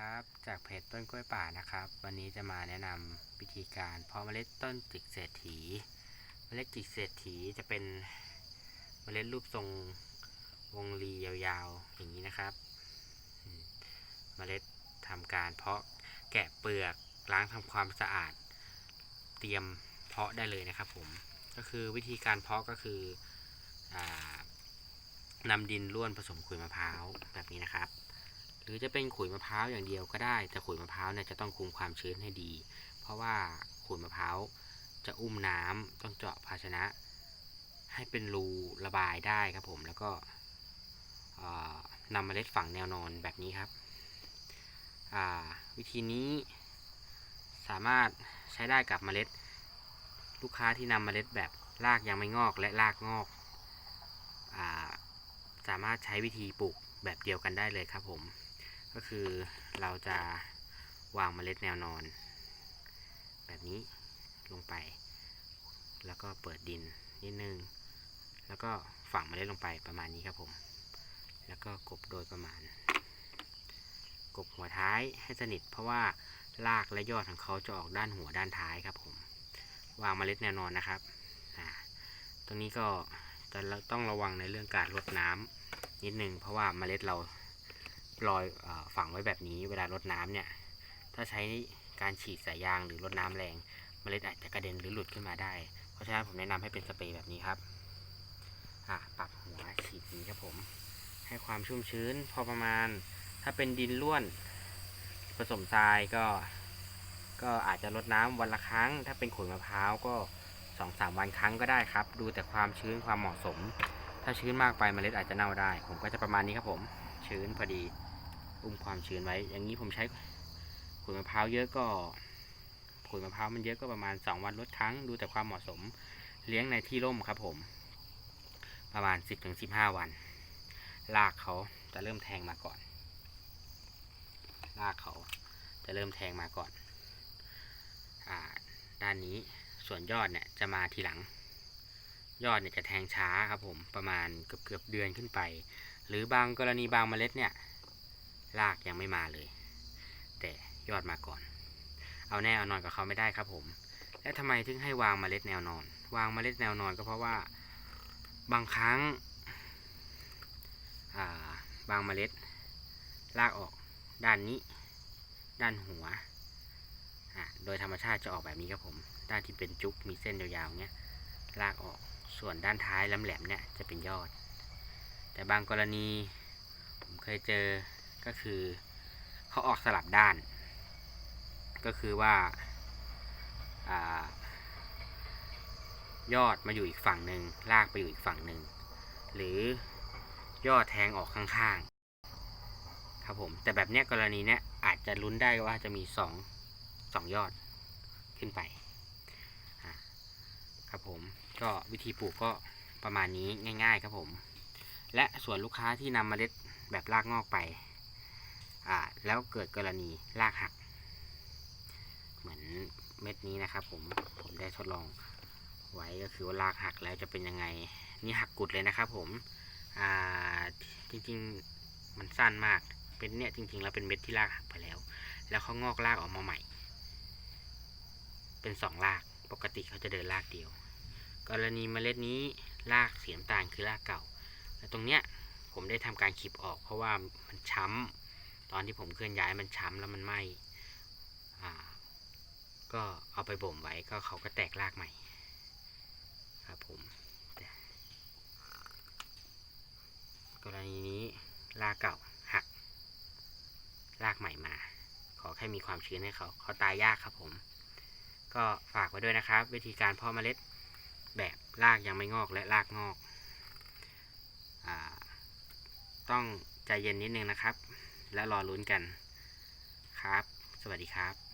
ครับ จากเพจต้นกล้วยป่านะครับ วันนี้จะมาแนะนำวิธีการเพาะเมล็ดต้นจิกเศรษฐี เมล็ดจิกเศรษฐีจะเป็นเมล็ดรูปทรงวงรียาวๆ อย่างนี้นะครับ เมล็ดทำการเพาะแกะเปลือกล้างทำความสะอาด เตรียมเพาะได้เลยนะครับผม ก็คือวิธีการเพาะก็คืออนำดินร่วนผสมขุยมะพร้าวแบบนี้นะครับ หรือจะเป็นขุยมะพร้าวอย่างเดียวก็ได้ แต่ขุยมะพร้าวเนี่ยจะต้องคุมความชื้นให้ดี เพราะว่าขุยมะพร้าวจะอุ้มน้ำต้องเจาะภาชนะ ให้เป็นรูระบายได้ครับผมแล้วก็นำเมล็ดฝังแนวนอนแบบนี้ครับ วิธีนี้สามารถใช้ได้กับเมล็ด ลูกค้าที่นำเมล็ดแบบรากยังไม่งอกและรากงอกอาสามารถใช้วิธีปลูกแบบเดียวกันได้เลยครับผม ก็คือเราจะวางเมล็ดแนวนอน แบบนี้ลงไป แล้วก็เปิดดินนิดนึง แล้วก็ฝังเมล็ดลงไปประมาณนี้ครับผม แล้วก็กบโดยประมาณ กบหัวท้ายให้สนิท เพราะว่ารากและยอดของเขาจะออกด้านหัวด้านท้ายครับผม วางเมล็ดแนวนอนนะครับตรงนี้ก็จะต้องระวังในเรื่องการรดน้ำนิดนึงเพราะว่าเมล็ดเรา ลอยอฝังไว้แบบนี้ เวลารดน้ำเนี่ย ถ้าใช้การฉีดสายยางหรือรดน้ำแรงเมล็ดอาจจะกระเด็นหรือหลุดขึ้นมาได้ เพราะฉะนั้นผมแนะนำให้เป็นสเปรย์แบบนี้ครับอะปรับหัวฉีดนี้ครับผม ให้ความชุ่มชื้นพอประมาณ ถ้าเป็นดินร่วน ผสมทรายก็ ก็อาจจะรดน้ำวันละครั้ง ถ้าเป็นขุยมะพร้าวก็สองสามวันครั้งก็ได้ครับ ดูแต่ความชื้นความเหมาะสม ถ้าชื้นมากไปเมล็ดอาจจะเน่าได้ ผมก็จะประมาณนี้ครับผม ชื้นพอดี อุ้มความชื้นไว้ อย่างนี้ผมใช้ขุยมะพร้าวเยอะก็ขุยมะพร้าวมันเยอะก็ประมาณสองวันลดครั้ง ดูแต่ความเหมาะสมเลี้ยงในที่ร่มครับผม ประมาณสิบถึงสิบห้าวันรากเขาจะเริ่มแทงมาก่อนรากเขาจะเริ่มแทงมาก่อนอ่าด้านนี้ส่วนยอดเนี่ยจะมาทีหลัง ยอดเนี่ยจะแทงช้าครับผมประมาณเกือบเกือบเดือนขึ้นไป หรือบางกรณีบางเมล็ดเนี่ย รากยังไม่มาเลย แต่ยอดมาก่อน เอาแน่เอานอนกับเขาไม่ได้ครับผม และทำไมถึงให้วางเมล็ดแนวนอน วางเมล็ดแนวนอนก็เพราะว่าบางครั้งาบางเมล็ดรากออกด้านนี้ ด้านหัวโดยธรรมชาติจะออกแบบนี้ครับผม ด้านที่เป็นจุกมีเส้นยาวๆเนี้ยลากออกส่วนด้านท้ายแหลมๆเนี่ยจะเป็นยอด แต่บางกรณีผมเคยเจอ ก็คือเขาออกสลับด้าน ก็คือว่าอายอดมาอยู่อีกฝั่งหนึ่งลากไปอยู่อีกฝั่งหนึ่งหรือยอดแทงออกข้างๆ ครับผม แต่แบบเนี้ยกรณีเนี้ยอาจจะลุ้นได้ว่าจะมีสองสองยอดขึ้นไปครับผมก็วิธีปลูกก็ประมาณนี้ง่าย ๆ ครับผม และส่วนลูกค้าที่นำเมล็ดแบบรากงอกไป อ่าแล้วเกิดกรณีรากหัก เหมือนเม็ดนี้นะครับ ผมผมได้ทดลองไว้ก็คือว่ารากหักแล้วจะเป็นยังไงนี่หักกุดเลยนะครับ ผมอ่าจริงๆมันสั้นมากเป็นเนี่ยจริงๆแล้วเป็นเม็ดที่รากหักไปแล้ว แล้วเขางอกรากออกมาใหม่ เป็นสองรากปกติเขาจะเดินรากเดียว กรณีเมล็ดนี้รากเสีน้ำตาลคือรากเก่า แล้วตรงเนี้ยผมได้ทำการขีบออกเพราะว่ามันช้ำ ตอนที่ผมเคลื่อนย้ายมันช้ำแล้วมันไหมก็เอาไปบ่มไว้ก็เขาก็แตกรากใหม่ ครับผมกรณีนี้รากเก่าหัก รากใหม่มา ขอแค่มีความชื้นให้เขาเขาตายยากครับผม ก็ฝากไว้ด้วยนะครับ วิธีการเพาะเมล็ดแบบรากยังไม่งอกและรากงอกอต้องใจเย็นนิดนึงนะครับ แล้วรอลุ้นกันครับ สวัสดีครับ